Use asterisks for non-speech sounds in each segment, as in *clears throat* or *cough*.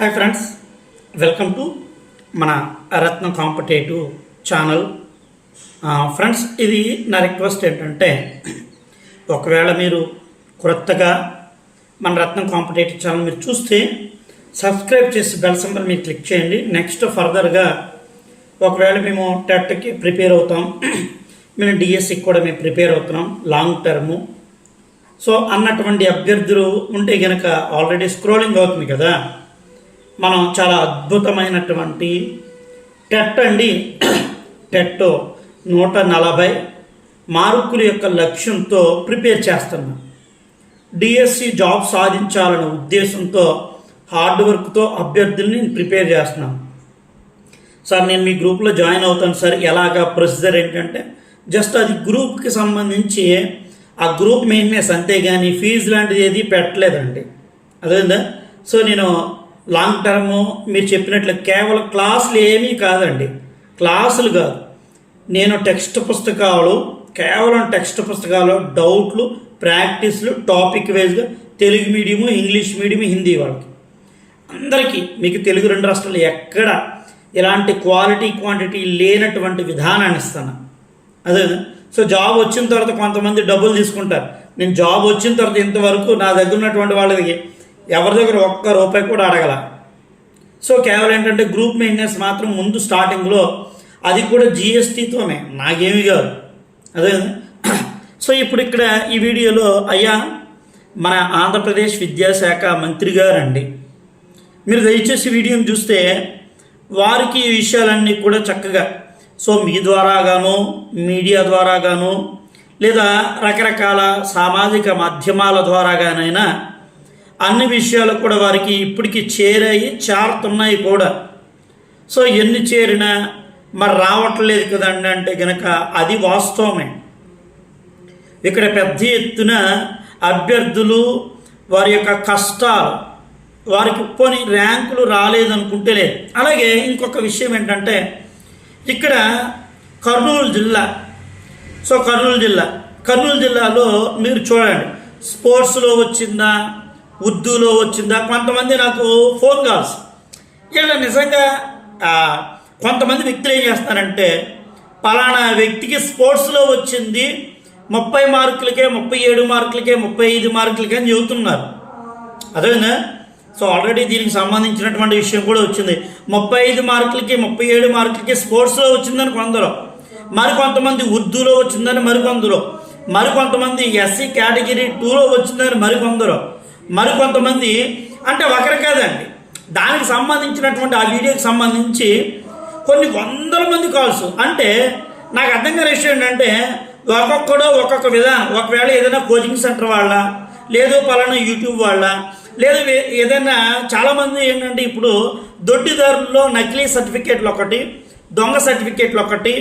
Hi friends welcome to మన రత్న competitive channel. Friends ఇది నా రిక్వెస్ట్ ఏంటంటే ఒకవేళ మీరు క్రొత్తగా మన రత్నం కాంపిటేటివ్ ఛానల్ మీరు చూస్తే సబ్స్క్రైబ్ చేసి బెల్ సింబల్ మీరు క్లిక్ చేయండి. నెక్స్ట్ ఫర్దర్గా ఒకవేళ మేము టెట్కి ప్రిపేర్ అవుతాం మేము డిఎస్సికి కూడా మేము ప్రిపేర్ అవుతున్నాం లాంగ్ టర్ము సో అన్నటువంటి అభ్యర్థులు ఉంటే గనక ఆల్రెడీ స్క్రోలింగ్ అవుతుంది కదా. మనం చాలా అద్భుతమైనటువంటి టెట్ అండి. టెట్ నూట నలభై మార్కుల యొక్క లక్ష్యంతో ప్రిపేర్ చేస్తున్నాం. డిఎస్సి జాబ్ సాధించాలనే ఉద్దేశంతో హార్డ్ వర్క్తో అభ్యర్థుల్ని ప్రిపేర్ చేస్తున్నాం. సార్ నేను మీ గ్రూప్లో జాయిన్ అవుతాను సార్. ఎలాగా ప్రొసీజర్ ఏంటంటే జస్ట్ అది గ్రూప్కి సంబంధించి ఆ గ్రూప్ మెయింటెనెన్స్ అంతేగాని ఫీజు లాంటిది ఏది పెట్టలేదండి. అదేందా సో నేను లాంగ్ టర్మ్ మీరు చెప్పినట్లు కేవలం క్లాసులు ఏమీ కాదండి. క్లాసులు కాదు. నేను టెక్స్ట్ పుస్తకాలు కేవలం టెక్స్ట్ పుస్తకాలు డౌట్లు ప్రాక్టీస్లు టాపిక్ వైజ్గా Telugu medium English medium Hindi వాళ్ళకి. అందరికీ మీకు తెలుగు రెండు రాష్ట్రాలు ఎక్కడ ఇలాంటి క్వాలిటీ క్వాంటిటీ లేనటువంటి విధానాన్ని ఇస్తాను. అదే సో జాబ్ వచ్చిన తర్వాత కొంతమంది డబ్బులు తీసుకుంటారు. నేను జాబ్ వచ్చిన తర్వాత ఇంతవరకు నా దగ్గర ఉన్నటువంటి వాళ్ళకి ఎవరి దగ్గర ఒక్క రూపాయి కూడా అడగల. సో కేవలం ఏంటంటే గ్రూప్ మెయింటెనెన్స్ మాత్రం ముందు స్టార్టింగ్లో అది కూడా జిఎస్టీతోనే నాకేమి కాదు. అదే *clears throat* సో ఇప్పుడు ఇక్కడ ఈ వీడియోలో అయ్యా మన ఆంధ్రప్రదేశ్ విద్యాశాఖ మంత్రి గారండి. మీరు దయచేసి వీడియోని చూస్తే వారికి ఈ విషయాలన్నీ కూడా చక్కగా సో మీ ద్వారా గాను మీడియా ద్వారా గాను లేదా రకరకాల సామాజిక మాధ్యమాల ద్వారాగానైనా అన్ని విషయాలు కూడా వారికి ఇప్పటికి చేరాయి చేరుతున్నాయి కూడా. సో ఎన్ని చేరినా మరి రావట్లేదు కదండి అంటే కనుక అది వాస్తవమే. ఇక్కడ పెద్ద ఎత్తున అభ్యర్థులు వారి యొక్క కష్టాలు వారికి పోని ర్యాంకులు రాలేదనుకుంటే లేదు. అలాగే ఇంకొక విషయం ఏంటంటే ఇక్కడ కర్నూలు జిల్లా సో కర్నూలు జిల్లా కర్నూలు జిల్లాలో మీరు చూడండి స్పోర్ట్స్లో వచ్చిందా ఉర్దూలో వచ్చిందా? కొంతమంది నాకు ఫోన్ కాల్స్. ఇలా నిజంగా కొంతమంది వ్యక్తులు ఏం చేస్తారంటే పలానా వ్యక్తికి స్పోర్ట్స్లో వచ్చింది ముప్పై మార్కులకే ముప్పై ఏడు మార్కులకే ముప్పై ఐదు మార్కులకే అని చెబుతున్నారు. అదేనా? సో ఆల్రెడీ దీనికి సంబంధించినటువంటి విషయం కూడా వచ్చింది. ముప్పై ఐదు మార్కులకి ముప్పై ఏడు మార్కులకి స్పోర్ట్స్లో వచ్చిందని కొందరు. మరికొంతమంది ఉర్దూలో వచ్చిందని మరికొందరు మరికొంతమంది ఎస్సీ కేటగిరీ టూలో వచ్చిందని మరికొందరు మరికొంతమంది అంటే ఒకరు కాదండి. దానికి సంబంధించినటువంటి ఆ వీడియోకి సంబంధించి కొన్ని వందల మంది కాల్స్. అంటే నాకు అర్థం కాని విషయం ఏంటంటే ఒక్కొక్కడు ఒక్కొక్క విధానం. ఒకవేళ ఏదైనా కోచింగ్ సెంటర్ వాళ్ళ లేదు పలానా యూట్యూబ్ వాళ్ళ లేదు ఏదైనా చాలామంది ఏంటంటే ఇప్పుడు దొడ్డిదారుల్లో నకిలీ సర్టిఫికేట్లు ఒకటి దొంగ సర్టిఫికేట్లు ఒకటి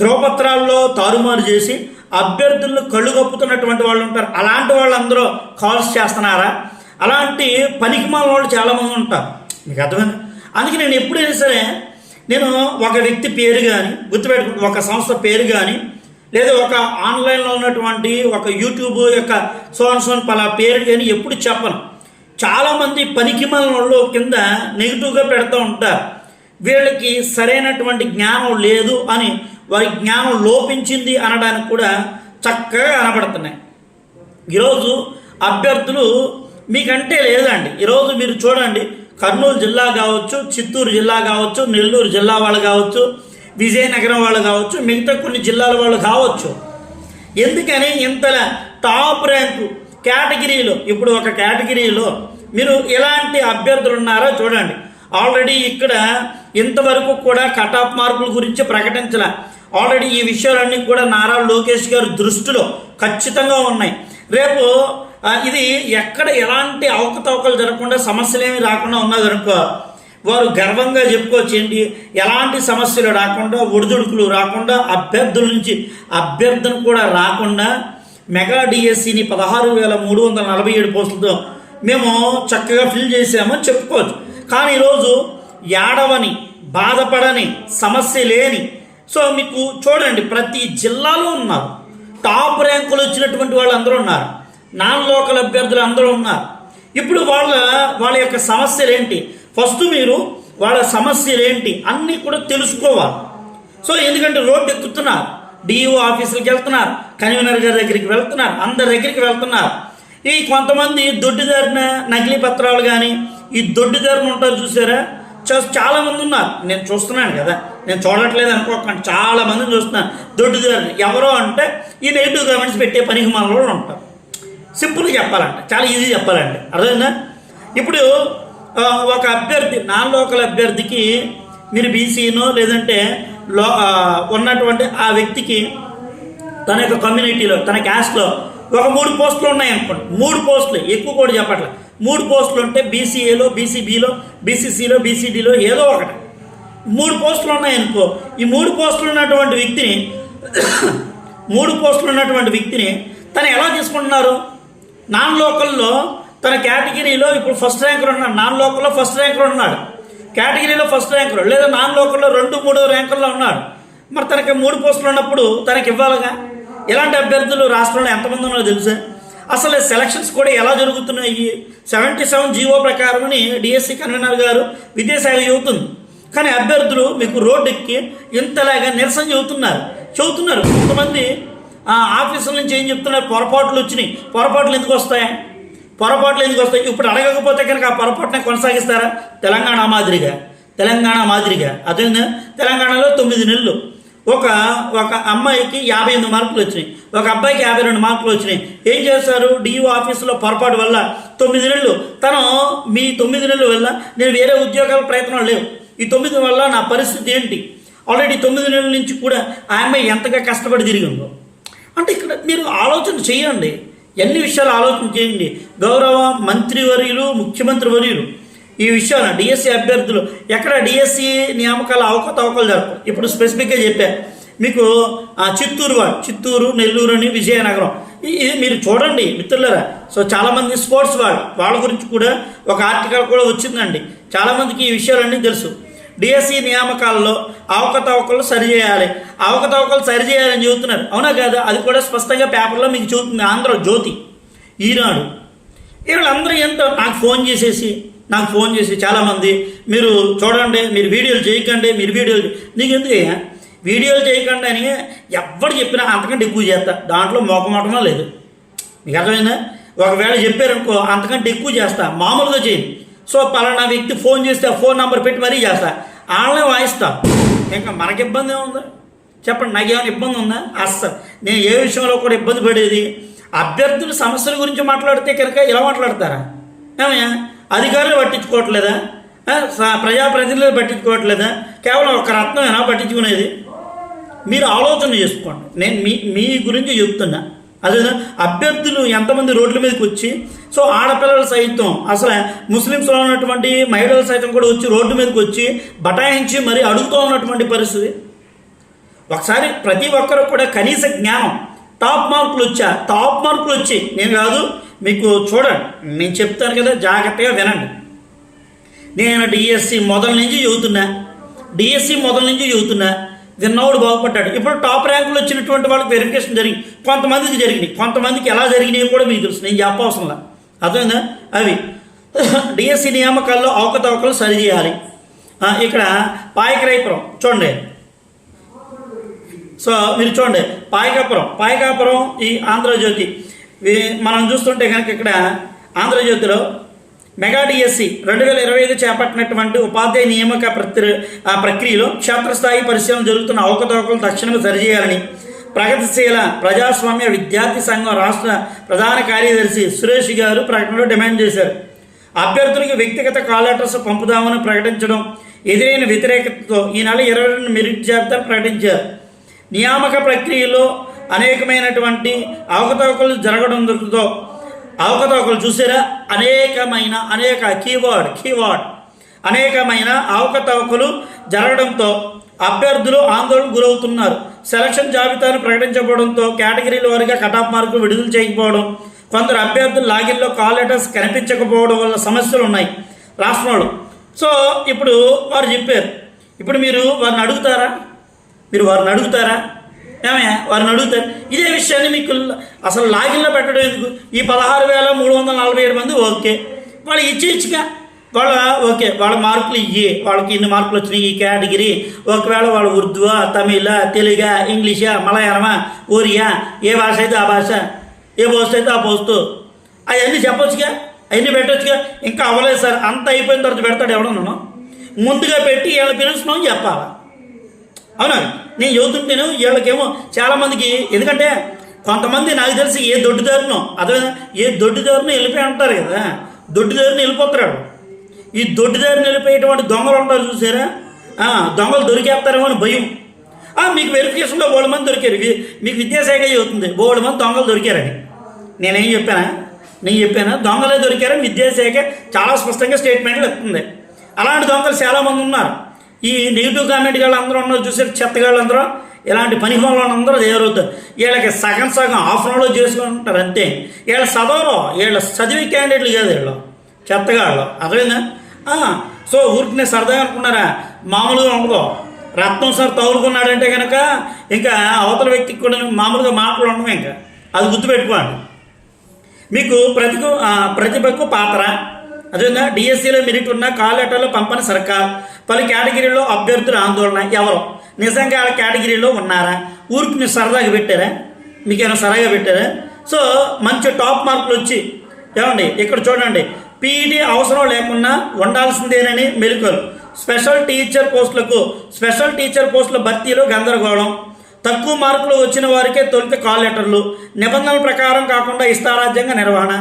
ధ్రువపత్రాల్లో తారుమారు చేసి అభ్యర్థులను కళ్ళు కప్పుతున్నటువంటి వాళ్ళు ఉంటారు. అలాంటి వాళ్ళందరూ కాల్స్ చేస్తున్నారా? అలాంటి పనికిమాల వాళ్ళు చాలామంది ఉంటారు. మీకు అర్థమైంది? అందుకే నేను ఎప్పుడైనా సరే నేను ఒక వ్యక్తి పేరు కానీ గుర్తుపెట్టుకుని ఒక సంస్థ పేరు కానీ లేదా ఒక ఆన్లైన్లో ఉన్నటువంటి ఒక యూట్యూబ్ యొక్క సోన్ సోన్ పలా పేరు కానీ ఎప్పుడు చెప్పను. చాలామంది పనికిమాల వాళ్ళు కింద నెగిటివ్గా పెడుతూ ఉంటారు. వీళ్ళకి సరైనటువంటి జ్ఞానం లేదు అని వారి జ్ఞానం లోపించింది అనడానికి కూడా చక్కగా కనబడుతున్నాయి. ఈరోజు అభ్యర్థులు మీకంటే లేదండి. ఈరోజు మీరు చూడండి కర్నూలు జిల్లా కావచ్చు చిత్తూరు జిల్లా కావచ్చు నెల్లూరు జిల్లా వాళ్ళు కావచ్చు విజయనగరం వాళ్ళు కావచ్చు మిగతా కొన్ని జిల్లాల వాళ్ళు కావచ్చు. ఎందుకని ఇంతలా టాప్ ర్యాంకు కేటగిరీలో ఇప్పుడు ఒక కేటగిరీలో మీరు ఎలాంటి అభ్యర్థులు ఉన్నారో చూడండి. ఆల్రెడీ ఇక్కడ ఇంతవరకు కూడా కట్ ఆఫ్ మార్కుల గురించి ప్రకటించలే. ఆల్రెడీ ఈ విషయాలన్నీ కూడా నారా లోకేష్ గారి దృష్టిలో ఖచ్చితంగా ఉన్నాయి. రేపు ఇది ఎక్కడ ఎలాంటి అవకతవకలు జరగకుండా సమస్యలేమి రాకుండా ఉన్నదనుకో వారు గర్వంగా చెప్పుకోవచ్చండి ఎలాంటి సమస్యలు రాకుండా ఒడిదుడుకులు రాకుండా అభ్యర్థుల నుంచి అభ్యర్థన కూడా రాకుండా మెగా డిఎస్సిని పదహారు వేల మూడు వందల నలభై ఏడు పోస్టులతో మేము చక్కగా ఫిల్ చేసామని చెప్పుకోవచ్చు. కానీ ఈరోజు ఏడవని బాధపడని సమస్య లేని సో మీకు చూడండి ప్రతి జిల్లాలో ఉన్నారు. టాప్ ర్యాంకులు వచ్చినటువంటి వాళ్ళు అందరూ ఉన్నారు. నాన్ లోకల్ అభ్యర్థులు అందరూ ఉన్నారు. ఇప్పుడు వాళ్ళ వాళ్ళ యొక్క సమస్యలు ఏంటి ఫస్ట్ మీరు వాళ్ళ సమస్యలు ఏంటి అన్నీ కూడా తెలుసుకోవాలి. సో ఎందుకంటే రోడ్డు ఎక్కుతున్నారు. డిఓ ఆఫీసులకు వెళ్తున్నారు. కన్వీనర్ గారి దగ్గరికి వెళ్తున్నారు. అందరి దగ్గరికి వెళ్తున్నారు. ఈ కొంతమంది దొడ్డిదారిన నకిలీ పత్రాలు కానీ ఈ దొడ్డిదారిన ఉంటారు చూసారా? చా- చాలా మంది ఉన్నారు. నేను చూస్తున్నాను కదా. నేను చూడట్లేదు అనుకోకండి. చాలా మందిని చూస్తున్నాను దొడ్డిదారిని ఎవరో అంటే ఈ నెగిటివ్ కామెంట్స్ పెట్టే పనికి మనలో ఉంటారు. సింపుల్గా చెప్పాలంటే. చాలా ఈజీ చెప్పాలంటే అర్థమైందా? ఇప్పుడు ఒక అభ్యర్థి నాన్ లోకల్ అభ్యర్థికి మీరు బీసీనో లేదంటే లో ఉన్నటువంటి ఆ వ్యక్తికి తన యొక్క కమ్యూనిటీలో తన క్యాస్ట్లో ఒక మూడు పోస్టులు ఉన్నాయనుకోండి. మూడు పోస్టులు ఎక్కువ కూడా చెప్పట్లే. మూడు పోస్టులు ఉంటే బీసీఏలో బీసీబీలో బీసీసీలో బీసీడీలో ఏదో ఒకటి. మూడు పోస్టులు ఉన్నాయనుకో ఈ మూడు పోస్టులు ఉన్నటువంటి వ్యక్తిని మూడు పోస్టులు ఉన్నటువంటి వ్యక్తిని తను ఎలా తీసుకుంటున్నారు? నాన్ లోకల్లో తన కేటగిరీలో ఇప్పుడు ఫస్ట్ ర్యాంకర్ ఉన్నాడు. నాన్ లోకల్లో ఫస్ట్ ర్యాంకర్ ఉన్నాడు. కేటగిరీలో ఫస్ట్ ర్యాంకర్. లేదా నాన్ లోకల్లో రెండు మూడో ర్యాంకుల్లో ఉన్నాడు. మరి తనకి మూడు పోస్టులు ఉన్నప్పుడు తనకి ఇవ్వాలిగా? ఇలాంటి అభ్యర్థులు రాష్ట్రంలో ఎంతమంది ఉన్నారో తెలుసా? అసలు సెలక్షన్స్ కూడా ఎలా జరుగుతున్నాయి? సెవెంటీ సెవెన్ జీవో ప్రకారమని డిఎస్సి కన్వీనర్ గారు విద్యాశాఖ చెబుతుంది కానీ అభ్యర్థులు మీకు రోడ్డు ఎక్కి ఇంతలాగా నిరసన చెబుతున్నారు. చెబుతున్నారు. కొంతమంది ఆఫీసుల నుంచి ఏం చెప్తున్నారు? పొరపాట్లు వచ్చినాయి. పొరపాట్లు ఎందుకు వస్తాయి? పొరపాట్లు ఎందుకు వస్తాయి? ఇప్పుడు అడగకపోతే కనుక ఆ పొరపాటుని కొనసాగిస్తారా? తెలంగాణ మాదిరిగా. తెలంగాణ మాదిరిగా. అదే తెలంగాణలో తొమ్మిది నెలలు. ఒక ఒక అమ్మాయికి యాభై ఎనిమిది మార్కులు వచ్చినాయి. ఒక అబ్బాయికి యాభై రెండు మార్కులు వచ్చినాయి. ఏం చేస్తారు డిఓ ఆఫీసులో పొరపాటు వల్ల తొమ్మిది నెలలు. తను మీ తొమ్మిది నెలల వల్ల నేను వేరే ఉద్యోగాల ప్రయత్నం లేవు. ఈ తొమ్మిది వల్ల నా పరిస్థితి ఏంటి? ఆల్రెడీ తొమ్మిది నెలల నుంచి కూడా ఆ అమ్మాయి ఎంతగా కష్టపడి తిరిగిందో. అంటే ఇక్కడ మీరు ఆలోచన చేయండి. ఎన్ని విషయాలు ఆలోచన చేయండి. గౌరవ మంత్రివర్యులు ముఖ్యమంత్రి వర్యులు ఈ విషయాలు డిఎస్సి అభ్యర్థులు ఎక్కడ డిఎస్సి నియామకాల అవకతవకలు జరపవు ఇప్పుడు స్పెసిఫిక్గా చెప్పా. మీకు చిత్తూరు వాడు చిత్తూరు నెల్లూరు అని విజయనగరం. ఇది మీరు చూడండి మిత్రులరా. సో చాలామంది స్పోర్ట్స్ వాళ్ళు వాళ్ళ గురించి కూడా ఒక ఆర్టికల్ కూడా వచ్చిందండి. చాలామందికి ఈ విషయాలన్నీ తెలుసు. డిఎస్సి నియామకాలలో అవకతవకలు సరిచేయాలి అవకతవకలు సరిచేయాలని చెబుతున్నారు. అవునా కాదా? అది కూడా స్పష్టంగా పేపర్లో మీకు చూపుతుంది. ఆంధ్ర జ్యోతి ఈనాడు. వీళ్ళందరూ ఎంత నాకు ఫోన్ చేసేసి నాకు ఫోన్ చేసి చాలామంది మీరు చూడండి మీరు వీడియోలు చేయకండి మీరు వీడియోలు నీకు ఎందుకు వీడియోలు చేయకండి అని ఎవరు చెప్పినా అంతకంటే ఎక్కువ చేస్తా. దాంట్లో మోకమోటమో లేదు. మీకు అర్థమైందా? ఒకవేళ చెప్పారనుకో అంతకంటే ఎక్కువ చేస్తా. మామూలుగా చేయండి సో పలానా వ్యక్తి ఫోన్ చేస్తే ఆ ఫోన్ నెంబర్ పెట్టి మరీ చేస్తా. వాళ్ళనే వాయిస్తా. ఇంకా మనకి ఇబ్బంది ఏముందా? చెప్పండి నాకేమైనా ఇబ్బంది ఉందా? అస్సలు. నేను ఏ విషయంలో కూడా ఇబ్బంది పడేది? అభ్యర్థుల సమస్యల గురించి మాట్లాడితే కనుక ఇలా మాట్లాడతారా? ఏమయ్యా? అధికారులు పట్టించుకోవట్లేదా? ప్రజా స- ప్రజాప్రతినిధులు పట్టించుకోవట్లేదా? కేవలం ఒక రత్నమేనా పట్టించుకునేది? మీరు ఆలోచన చేసుకోండి. నేను మీ మీ గురించి చెప్తున్నా. అదే అభ్యర్థులు ఎంతమంది రోడ్ల మీదకి వచ్చి సో ఆడపిల్లలు సైతం అసలు ముస్లిమ్స్లో ఉన్నటువంటి మహిళలు సైతం కూడా వచ్చి రోడ్డు మీదకి వచ్చి బటాయించి మరి అడుగుతూ ఉన్నటువంటి పరిస్థితి. ఒకసారి ప్రతి ఒక్కరు కూడా కనీస జ్ఞానం టాప్ మార్కులు వచ్చా టాప్ మార్కులు వచ్చి నేను కాదు మీకు చూడండి నేను చెప్తాను కదా జాగ్రత్తగా వినండి. నేను డిఎస్సి మొదల నుంచి చదువుతున్నా డిఎస్సి మొదల నుంచి చదువుతున్నా విన్నవాడు బాగుపడ్డాడు. ఇప్పుడు టాప్ ర్యాంకులు వచ్చినటువంటి వాళ్ళకి వెరిఫికేషన్ జరిగింది. కొంతమందికి జరిగినాయి కొంతమందికి ఎలా జరిగినాయి కూడా మీకు తెలుసు. నేను చెప్పవసరంలా అర్థమైందా? అవి. డిఎస్సి నియామకాల్లో అవకతవకలు సరిచేయాలి ఇక్కడ పాయకరైపురం చూడండి. సో మీరు చూడండి. పాయకాపురం. పాయకాపురం ఈ ఆంధ్రజ్యోతి. మనం చూస్తుంటే కనుక ఇక్కడ ఆంధ్రజ్యోతిలో మెగా డిఎస్సి రెండు వేల ఇరవై ఐదు చేపట్టినటువంటి ఉపాధ్యాయ నియామక ప్రక్రియ ఆ ప్రక్రియలో క్షేత్రస్థాయి పరిశీలన జరుగుతున్న అవకతవకలు తక్షణమే సరిచేయాలని ప్రగతిశీల ప్రజాస్వామ్య విద్యార్థి సంఘం రాష్ట్ర ప్రధాన కార్యదర్శి సురేష్ గారు ప్రకటనలో డిమాండ్ చేశారు. అభ్యర్థులకు వ్యక్తిగత కాల్ లెటర్స్ పంపుదామని ప్రకటించడం ఎదురైన వ్యతిరేకతతో ఈ నెల ఇరవై రెండు మెరిట్ జాబితా ప్రకటించారు. నియామక ప్రక్రియలో అనేకమైనటువంటి అవకతవకలు జరగడంతో అవకతవకలు చూసారా? అనేకమైన అనేక కీవర్డ్ కీవర్డ్. అనేకమైన అవకతవకలు జరగడంతో అభ్యర్థులు ఆందోళన గురవుతున్నారు. సెలక్షన్ జాబితాను ప్రకటించబడంతో కేటగిరీల వారిగా కటాఫ్ మార్కులు విడుదల చేయకపోవడం కొందరు అభ్యర్థులు లాగిన్లో కాల్ లెటర్స్ కనిపించకపోవడం వల్ల సమస్యలు ఉన్నాయి. రాష్ట్రంలో. సో ఇప్పుడు వారు చెప్పారు. ఇప్పుడు మీరు వారిని అడుగుతారా? మీరు వారిని అడుగుతారా? ఏమయ్యా? వారిని అడుగుతారు ఇదే విషయాన్ని మీకు అసలు లాగిన్లో పెట్టడం ఎందుకు? ఈ పదహారు వేల మూడు వందల నలభై ఏడు మంది ఓకే. వాళ్ళు ఇచ్చి ఇచ్చిగా. వాళ్ళ ఓకే వాళ్ళ మార్కులు ఇయ్యి వాళ్ళకి ఇన్ని మార్కులు వచ్చినాయి ఈ కేటగిరీ. ఒకవేళ వాళ్ళు ఉర్దూవా తమిళ తెలుగా ఇంగ్లీషా మలయాళమా ఒరియా ఏ భాష అయితే ఆ భాష ఏ పోస్ట్ అయితే ఆ పోస్టు. అవన్నీ చెప్పొచ్చుగా? అవన్నీ పెట్టొచ్చుగా? ఇంకా అవ్వలేదు సార్ అంత అయిపోయిన తర్వాత పెడతాడు ఎవడన్నాను ముందుగా పెట్టి వీళ్ళ పిలుస్తున్నాం చెప్పాలా? అవునా? నేను చదువుతుంటేను వీళ్ళకేమో చాలామందికి ఎందుకంటే కొంతమంది నాకు తెలిసి ఏ దొడ్డిదారునో అదే ఏ దొడ్డిదారునో వెళ్ళిపోయి అంటారు కదా దొడ్డిదారుని వెళ్ళిపోతారు ఈ దొడ్డిదారిని వెళ్ళిపోయేటువంటి దొంగలు ఉంటారు చూసారా? దొంగలు దొరికేస్తారేమో అని భయం. మీకు వెరిఫికేషన్లో బోడు మంది దొరికారు. మీకు విద్యాశాఖ చెబుతుంది బోడు మంది దొంగలు దొరికారని. నేనేం చెప్పానా? నేను చెప్పాను? దొంగలే దొరికారని విద్యాశాఖ చాలా స్పష్టంగా స్టేట్మెంట్లు ఇస్తుంది. అలాంటి దొంగలు చాలామంది ఉన్నారు. ఈ నెగిటివ్ కామెంట్ వాళ్ళు అందరూ ఉన్నారు చూసారు చెత్తగాళ్ళు అందరూ ఇలాంటి పని అందరూ తయారవుతారు వీళ్ళకి సగం సగం హాఫ్ చేసుకుంటారు అంతే. వీళ్ళ చదవరు. వీళ్ళ చదివే క్యాండిడేట్లు కాదు వీళ్ళు. చెత్తగాళ్ళు అర్థమైందా? సో ఊరికి సరదాగా అనుకున్నారా? మామూలుగా ఉండదు. రత్నం సార్ తగులుకున్నాడంటే కనుక ఇంకా అవతల వ్యక్తికి కూడా మామూలుగా మాటలు ఉండవు ఇంకా. అది గుర్తుపెట్టుకోండి. మీకు ప్రతికు ప్రతిభకు పాత్ర. అదేవిధంగా డిఎస్సిలో మెరిట్ ఉన్న కాల్ లెటర్లో పంపని సర్కార్ పలు కేటగిరీలో అభ్యర్థుల ఆందోళన ఎవరు? నిజంగా ఆ కేటగిరీలో ఉన్నారా? ఊరికి మీరు సరదాగా పెట్టారా? మీకేమైనా సరదాగా పెట్టారా? సో మంచి టాప్ మార్కులు వచ్చి ఏమండి ఇక్కడ చూడండి పీఈటీ అవసరం లేకుండా ఉండాల్సిందేనని మెలుకలు స్పెషల్ టీచర్ పోస్టులకు స్పెషల్ టీచర్ పోస్టుల భర్తీలో గందరగోళం. తక్కువ మార్కులు వచ్చిన వారికే తొలుత కాల్ లెటర్లు నిబంధనల ప్రకారం కాకుండా ఇష్టారాజ్యంగా నిర్వహణ.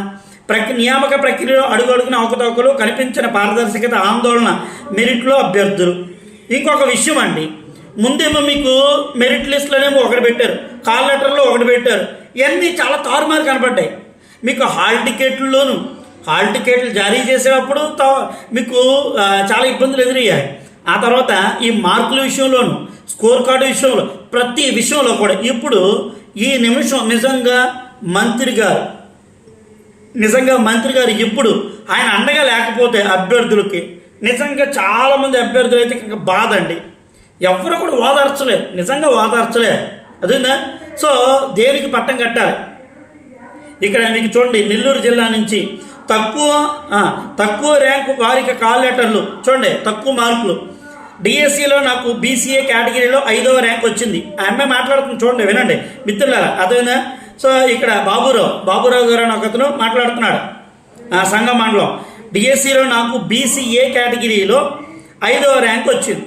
ప్రక్రి నియామక ప్రక్రియలో అడుగడుగున అవకతవకలు కనిపించిన పారదర్శకత ఆందోళన మెరిట్లో అభ్యర్థులు. ఇంకొక విషయం అండి. ముందేమో మీకు మెరిట్ లిస్ట్లోనేమో ఒకటి పెట్టారు. కాల్ లెటర్లో ఒకటి పెట్టారు. ఇవన్నీ చాలా తారుమారు కనపడ్డాయి. మీకు హాల్ టికెట్లలోను హాల్ టికెట్లు జారీ చేసేటప్పుడు మీకు చాలా ఇబ్బందులు ఎదురయ్యాయి. ఆ తర్వాత ఈ మార్కుల విషయంలోను స్కోర్ కార్డు విషయంలో ప్రతి విషయంలో కూడా ఇప్పుడు ఈ నిమిషం నిజంగా మంత్రి గారు నిజంగా మంత్రి గారు ఇప్పుడు ఆయన అండగా లేకపోతే అభ్యర్థులకి నిజంగా చాలామంది అభ్యర్థులు అయితే ఇంకా బాధ అండి. ఎవరు కూడా ఓదార్చలే నిజంగా ఓదార్చలే. అదేందా? సో దేనికి పట్టం కట్టాలి? ఇక్కడ మీకు చూడండి నెల్లూరు జిల్లా నుంచి తక్కువ తక్కువ ర్యాంకు వారికి కాల్ లెటర్లు చూడండి తక్కువ మార్కులు. డిఎస్సిలో నాకు బీసీఏ కేటగిరీలో ఐదవ ర్యాంక్ వచ్చింది. ఆ అమ్మాయి మాట్లాడుతుంది చూడండి వినండి మిత్రులారా అదేనా సో ఇక్కడ బాబురావు బాబురావు గారు అని ఒకతను మాట్లాడుతున్నాడు. సంఘ మండలం. డిఎస్సిలో నాకు బీసీఏ కేటగిరీలో ఐదవ ర్యాంక్ వచ్చింది.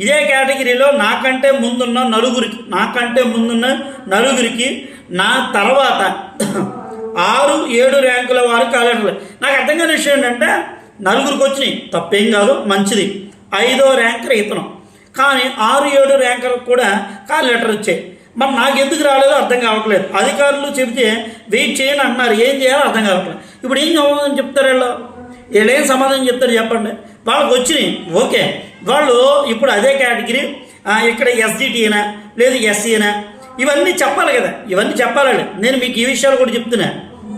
ఇదే కేటగిరీలో నాకంటే ముందున్న నలుగురికి నాకంటే ముందున్న నలుగురికి నా తర్వాత *coughs* ఆరు ఏడు ర్యాంకుల వారు కాలేటర్లు. నాకు అర్థం కాని విషయం ఏంటంటే నలుగురికి వచ్చినాయి. తప్పేం కాదు మంచిది. ఐదో ర్యాంకర్ ఇతను కానీ ఆరు ఏడు ర్యాంకులకు కూడా కాల్ లెటర్ వచ్చాయి. మరి నాకు ఎందుకు రాలేదో అర్థం కావట్లేదు. అధికారులు చెబితే వెయిట్ చేయని అంటున్నారు. ఏం చేయాలో అర్థం కావట్లేదు. ఇప్పుడు ఏం సమాధానం చెప్తారు వీళ్ళు? వీళ్ళు ఏం సమాధానం చెప్తారు చెప్పండి. వాళ్ళకి వచ్చినాయి. ఓకే. వాళ్ళు ఇప్పుడు అదే కేటగిరీ ఇక్కడ ఎస్డిటీనా లేదు ఎస్సీనా ఇవన్నీ చెప్పాలి కదా. ఇవన్నీ చెప్పాలండి నేను మీకు ఈ విషయాలు కూడా చెప్తున్నా.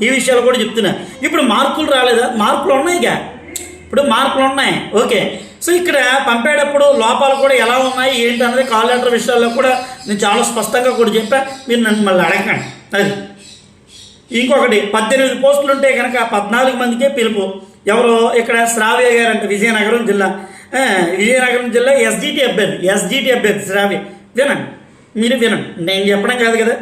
ఈ విషయాలు కూడా చెప్తున్నా. ఇప్పుడు మార్కులు రాలేదా? మార్కులు ఉన్నాయిగా ఇప్పుడు మార్కులు ఉన్నాయి. ఓకే. సో ఇక్కడ పంపేటప్పుడు లోపాలు కూడా ఎలా ఉన్నాయి ఏంటి అన్నది కాల్ లెటర్ విషయాల్లో కూడా నేను చాలా స్పష్టంగా కూడా చెప్పా. మీరు నన్ను మళ్ళీ అడగండి అది. ఇంకొకటి పద్దెనిమిది పోస్టులు ఉంటే కనుక పద్నాలుగు మందికే పిలుపు. ఎవరు ఇక్కడ శ్రావ్య గారు అంటే విజయనగరం జిల్లా. విజయనగరం జిల్లా ఎస్జిటి అభ్యర్థి ఎస్జిటి అభ్యర్థి శ్రావ్య. వినండి. మీరు వినండి. నేను చెప్పడం కాదు కదా.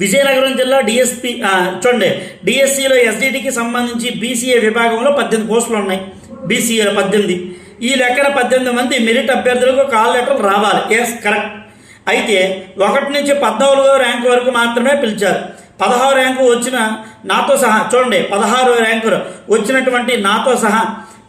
విజయనగరం జిల్లా డిఎస్పి చూడండి. డిఎస్సిలో ఎస్డిటికి సంబంధించి బీసీఏ విభాగంలో పద్దెనిమిది పోస్టులు ఉన్నాయి. బీసీఏ పద్దెనిమిది. ఈ లెక్కన పద్దెనిమిది మంది మెరిట్ అభ్యర్థులకు కాల్ లెటర్ రావాలి. ఎస్ కరెక్ట్ అయితే ఒకటి నుంచి పద్నాలుగో ర్యాంకు వరకు మాత్రమే పిలిచారు. పదహారు ర్యాంకు వచ్చిన నాతో సహా చూడండి పదహారు ర్యాంకు వచ్చినటువంటి నాతో సహా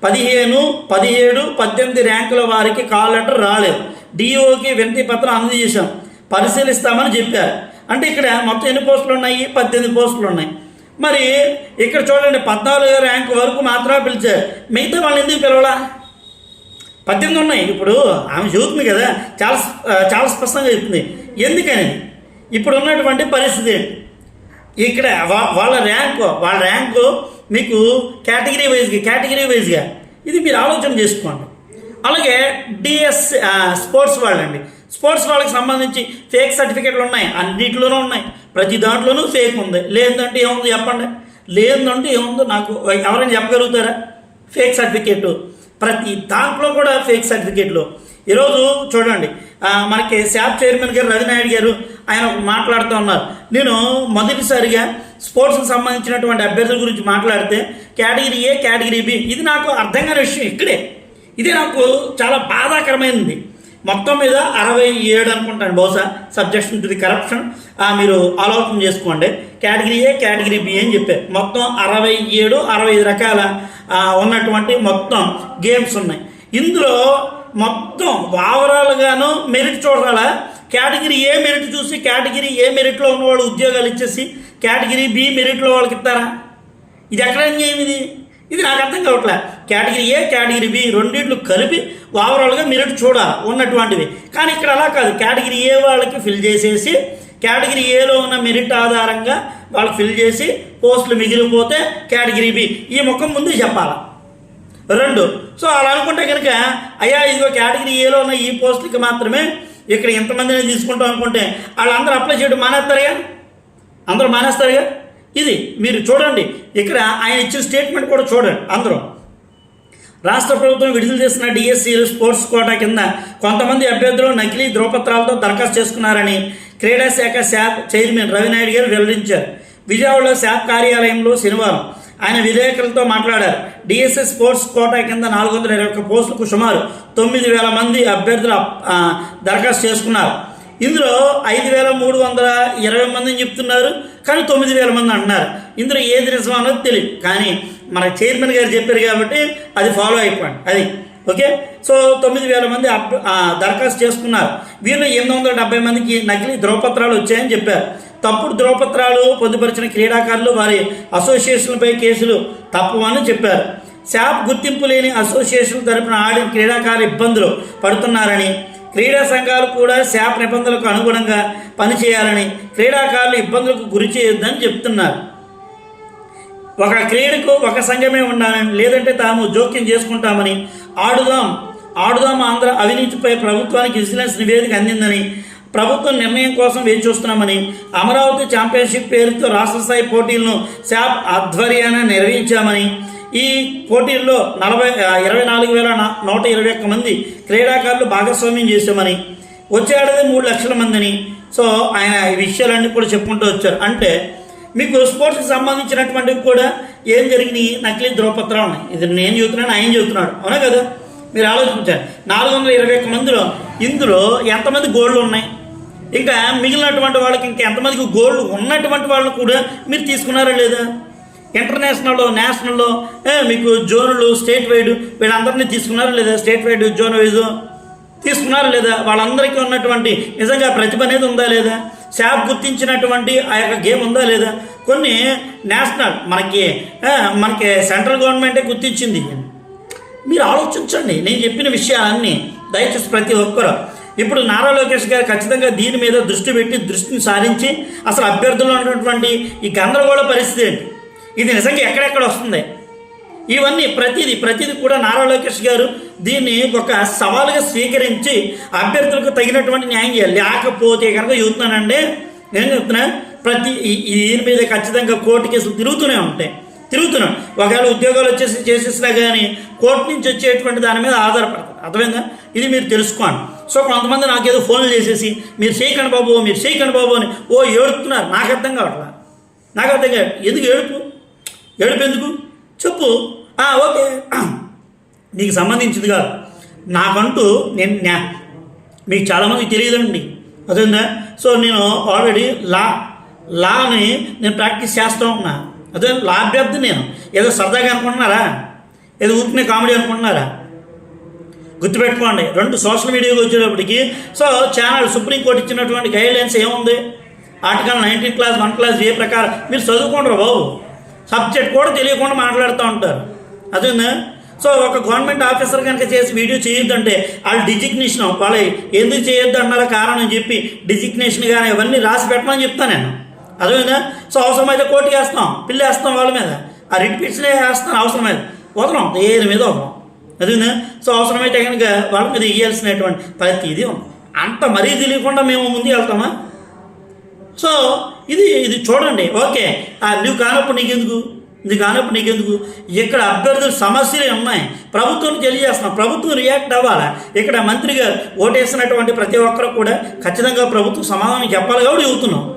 పదిహేను పదిహేడు పద్దెనిమిది ర్యాంకుల వారికి కాల్ లెటర్ రాలేదు. డిఓకి వినతి పత్రం అందజేశాం. పరిశీలిస్తామని చెప్పారు. అంటే ఇక్కడ మొత్తం ఎన్ని పోస్టులు ఉన్నాయి? పద్దెనిమిది పోస్టులు ఉన్నాయి. మరి ఇక్కడ చూడండి పద్నాలుగో ర్యాంక్ వరకు మాత్రమే పిలిచారు మిగతా వాళ్ళు ఎందుకు పిలవలా? పద్దెనిమిది ఉన్నాయి. ఇప్పుడు ఆమె చదువుతుంది కదా చాలా చాలా స్పష్టంగా చెప్తుంది. ఎందుకని ఇప్పుడు ఉన్నటువంటి పరిస్థితి ఇక్కడ వా- వాళ్ళ ర్యాంకు వాళ్ళ ర్యాంకు మీకు కేటగిరీ వైజ్గా కేటగిరీ వైజ్గా ఇది మీరు ఆలోచన చేసుకోండి. అలాగే డిఎస్ స్పోర్ట్స్ వాళ్ళండి. స్పోర్ట్స్ వాళ్ళకి సంబంధించి ఫేక్ సర్టిఫికెట్లు ఉన్నాయి. అన్నింటిలోనూ ఉన్నాయి. ప్రతి దాంట్లోనూ ఫేక్ ఉంది. లేదంటే ఏముంది చెప్పండి? లేదంటే ఏముందో? నాకు ఎవరైనా చెప్పగలుగుతారా? ఫేక్ సర్టిఫికేట్ ప్రతి దాంట్లో కూడా ఫేక్ సర్టిఫికేట్లు ఈరోజు చూడండి. మనకి శాప్ చైర్మన్ గారు రవినాయుడు గారు ఆయన మాట్లాడుతూ ఉన్నారు. నేను మొదటిసారిగా స్పోర్ట్స్కి సంబంధించినటువంటి అభ్యర్థుల గురించి మాట్లాడితే కేటగిరీ ఏ కేటగిరీ బి ఇది నాకు అర్థం కాని విషయం ఇక్కడే. ఇది నాకు చాలా బాధాకరమైనది. మొత్తం మీద అరవై ఏడు అనుకుంటాను బహుశా సబ్జెక్షన్ టు ది కరప్షన్ మీరు ఆలోచన చేసుకోండి. కేటగిరీ ఏ కేటగిరీ బి అని చెప్పారు. మొత్తం అరవై ఏడు అరవై ఐదు రకాల ఉన్నటువంటి మొత్తం గేమ్స్ ఉన్నాయి. ఇందులో మొత్తం ఓవరాల్గాను మెరిట్ చూడాలా? కేటగిరీ ఏ మెరిట్ చూసి కేటగిరీ ఏ మెరిట్లో ఉన్నవాళ్ళు ఉద్యోగాలు ఇచ్చేసి కేటగిరీ బి మెరిట్లో వాళ్ళకి ఇస్తారా? ఇది ఎక్కడ గేమ్ ఇది? ఇది నాకు అర్థం కావట్లే. కేటగిరీ ఏ కేటగిరీ బి రెండింటిలు కలిపి ఓవరాల్గా మెరిట్ చూడ ఉన్నటువంటివి. కానీ ఇక్కడ అలా కాదు. కేటగిరీ ఏ వాళ్ళకి ఫిల్ చేసేసి కేటగిరీ ఏలో ఉన్న మెరిట్ ఆధారంగా వాళ్ళు ఫిల్ చేసి పోస్టులు మిగిలిపోతే కేటగిరీ బి. ఈ ముఖం ముందు చెప్పాలి. రెండు. సో అలా అనుకుంటే కనుక అయ్యా ఇదిగో కేటగిరీ ఏలో ఉన్న ఈ పోస్టులకి మాత్రమే ఇక్కడ ఇంతమందిని తీసుకుంటాం అనుకుంటే వాళ్ళందరూ అప్లై చేయడం మానేస్తారుగా అందరూ మానేస్తారుగా? ఇది మీరు చూడండి. ఇక్కడ ఆయన ఇచ్చిన స్టేట్మెంట్ కూడా చూడండి అందరూ. రాష్ట్ర ప్రభుత్వం విడుదల చేసిన డిఎస్సీ స్పోర్ట్స్ కోటా కింద కొంతమంది అభ్యర్థులు నకిలీ ధ్రువపత్రాలతో దరఖాస్తు చేసుకున్నారని క్రీడా శాఖ శాప్ చైర్మన్ రవినాయుడు గారు వెల్లడించారు. విజయవాడలో శాప్ కార్యాలయంలో శనివారం ఆయన విలేకరులతో మాట్లాడారు. డిఎస్ఎస్ స్పోర్ట్స్ కోటా కింద నాలుగు వందల ఇరవై ఒక్క పోస్టులకు సుమారు తొమ్మిది వేల మంది అభ్యర్థులు దరఖాస్తు చేసుకున్నారు. ఇందులో ఐదు వేల మూడు వందల ఇరవై మందిని చెప్తున్నారు కానీ తొమ్మిది వేల మంది అంటున్నారు. ఇందులో ఏది నిజం అన్నది తెలియదు కానీ మన చైర్మన్ గారు చెప్పారు కాబట్టి అది ఫాలో అయిపోండి అది ఓకే? సో తొమ్మిది వేల మంది అప్ దరఖాస్తు చేసుకున్నారు. వీళ్ళు ఎనిమిది వందల డెబ్బై మందికి నకిలీ ధ్రువపత్రాలు వచ్చాయని చెప్పారు. తప్పుడు ధ్రువపత్రాలు పొందుపరిచిన క్రీడాకారులు వారి అసోసియేషన్లపై కేసులు తప్పవని చెప్పారు. శాప్ గుర్తింపు లేని అసోసియేషన్ తరపున ఆడిన క్రీడాకారులు ఇబ్బందులు పడుతున్నారని క్రీడా సంఘాలు కూడా శాప్ నిబంధనలకు అనుగుణంగా పనిచేయాలని క్రీడాకారులు ఇబ్బందులకు గురి చేయొద్దని చెప్తున్నారు. ఒక క్రీడకు ఒక సంఘమే ఉండాలని లేదంటే తాము జోక్యం చేసుకుంటామని ఆడుదాం ఆడుదాం ఆంధ్ర అవినీతిపై ప్రభుత్వానికి విజిలెన్స్ నివేదిక అందిందని ప్రభుత్వం నిర్ణయం కోసం వేచి చూస్తున్నామని అమరావతి ఛాంపియన్షిప్ పేరుతో రాష్ట్ర స్థాయి పోటీలను శాప్ ఆధ్వర్యాన నిర్వహించామని ఈ పోటీల్లో నలభై ఇరవై నాలుగు వేల నూట ఇరవై ఒక్క మంది క్రీడాకారులు భాగస్వామ్యం చేశామని వచ్చే ఏడాది మూడు లక్షల మందిని. సో ఆయన ఈ విషయాలన్నీ కూడా చెప్పుకుంటూ వచ్చారు. అంటే మీకు స్పోర్ట్స్కి సంబంధించినటువంటివి కూడా ఏం జరిగినాయి? నకిలీ ధ్రువపత్రాలు ఉన్నాయి. ఇది నేను చెబుతున్నాను ఆయన చెబుతున్నాడు. అవునా కదా? మీరు ఆలోచించారు నాలుగు వందల ఇరవై ఒక్క మందిలో ఇందులో ఎంతమంది గోల్డ్ ఉన్నాయి? ఇంకా మిగిలినటువంటి వాళ్ళకి ఇంకా ఎంతమందికి గోల్డ్ ఉన్నటువంటి వాళ్ళని కూడా మీరు తీసుకున్నారా లేదా? ఇంటర్నేషనల్లో నేషనల్లో మీకు జోనులు స్టేట్ వైడ్ వీళ్ళందరినీ తీసుకున్నారు లేదా? స్టేట్ వైడ్ జోన్ వైజ్ తీసుకున్నారు లేదా? వాళ్ళందరికీ ఉన్నటువంటి నిజంగా ప్రతిభ అనేది ఉందా లేదా? శాప్ గుర్తించినటువంటి ఆ యొక్క గేమ్ ఉందా లేదా? కొన్ని నేషనల్ మనకి మనకి సెంట్రల్ గవర్నమెంటే గుర్తించింది. మీరు ఆలోచించండి. నేను చెప్పిన విషయాలన్నీ దయచేసి ప్రతి ఒక్కరు. ఇప్పుడు నారా లోకేష్ గారు ఖచ్చితంగా దీని మీద దృష్టి పెట్టి దృష్టిని సారించి అసలు అభ్యర్థులు ఉన్నటువంటి ఈ గందరగోళ పరిస్థితి ఏంటి? ఇది నిజంగా ఎక్కడెక్కడ వస్తుంది? ఇవన్నీ ప్రతిదీ ప్రతిదీ కూడా నారా లోకేష్ గారు దీన్ని ఒక సవాలుగా స్వీకరించి అభ్యర్థులకు తగినటువంటి న్యాయం చేయాలి. లేకపోతే కనుక చూస్తున్నానండి నేను చెప్తున్నా ప్రతి దీని మీద ఖచ్చితంగా కోర్టు కేసులు తిరుగుతూనే ఉంటాయి. తిరుగుతున్నాం. ఒకవేళ ఉద్యోగాలు వచ్చేసి చేసేసినా కానీ కోర్టు నుంచి వచ్చేటువంటి దాని మీద ఆధారపడతారు. అర్థమైందా? ఇది మీరు తెలుసుకోండి. సో కొంతమంది నాకేదో ఫోన్లు చేసేసి మీరు చేయకండి బాబు మీరు చేయకండి బాబు అని ఓ ఏడుతున్నారు నాకు అర్థం కావట్లా? నాకు అర్థం కాదు ఎందుకు ఏడుపు? ఏడుపెందుకు? చెప్పు. ఓకే. *clears throat* నీకు సంబంధించింది నాకంటూ నేను మీకు చాలామందికి తెలియదండి. అదేందా? సో నేను ఆల్రెడీ లా లాని నేను ప్రాక్టీస్ చేస్తూ ఉన్నా. అదే లా అభ్యర్థి నేను. ఏదో సరదాగా అనుకుంటున్నారా? ఏదో ఊరికనే కామెడీ అనుకుంటున్నారా? గుర్తుపెట్టుకోండి రెండు సోషల్ మీడియాకి వచ్చేటప్పటికి సో ఛానల్ సుప్రీంకోర్టు ఇచ్చినటువంటి గైడ్లైన్స్ ఏముంది? Article nineteen clause one clause A ప్రకారం మీరు చదువుకుంటారు బాబు? సబ్జెక్ట్ కూడా తెలియకుండా మాట్లాడుతూ ఉంటారు. అదేందా? సో ఒక గవర్నమెంట్ ఆఫీసర్ కనుక చేసి వీడియో చేయొద్దంటే వాళ్ళ డిజిగ్నేషన్ వాళ్ళు ఎందుకు చేయొద్దు అన్నారో కారణం చెప్పి డిజిగ్నేషన్ కానీ ఇవన్నీ రాసి పెట్టమని చెప్తాను నేను. అదేవిధంగా సో అవసరమైతే కోర్టు వేస్తాం. పిల్లి వేస్తాం వాళ్ళ మీద. ఆ రిట్ పిట్స్లే వేస్తాను అవసరమైతే వదలం. దేని మీద వదలం? అదేనా సో అవసరమైతే కనుక వాళ్ళ మీద ఇవ్వాల్సినటువంటి ప్రతి ఇది ఉంది. అంత మరీ తెలియకుండా మేము ముందు వెళ్తామా? సో ఇది ఇది చూడండి ఓకే. ఆ నువ్వు కానప్పుడు నీకు ఇది కానప్పుడు నీకెందుకు? ఇక్కడ అభ్యర్థుల సమస్యలు ఉన్నాయి. ప్రభుత్వం తెలియజేస్తున్నాం. ప్రభుత్వం రియాక్ట్ అవ్వాలి? ఇక్కడ మంత్రి గారు ఓటేసినటువంటి ప్రతి ఒక్కరు కూడా ఖచ్చితంగా ప్రభుత్వం సమాధానం చెప్పాలి కాబట్టి చెబుతున్నాం.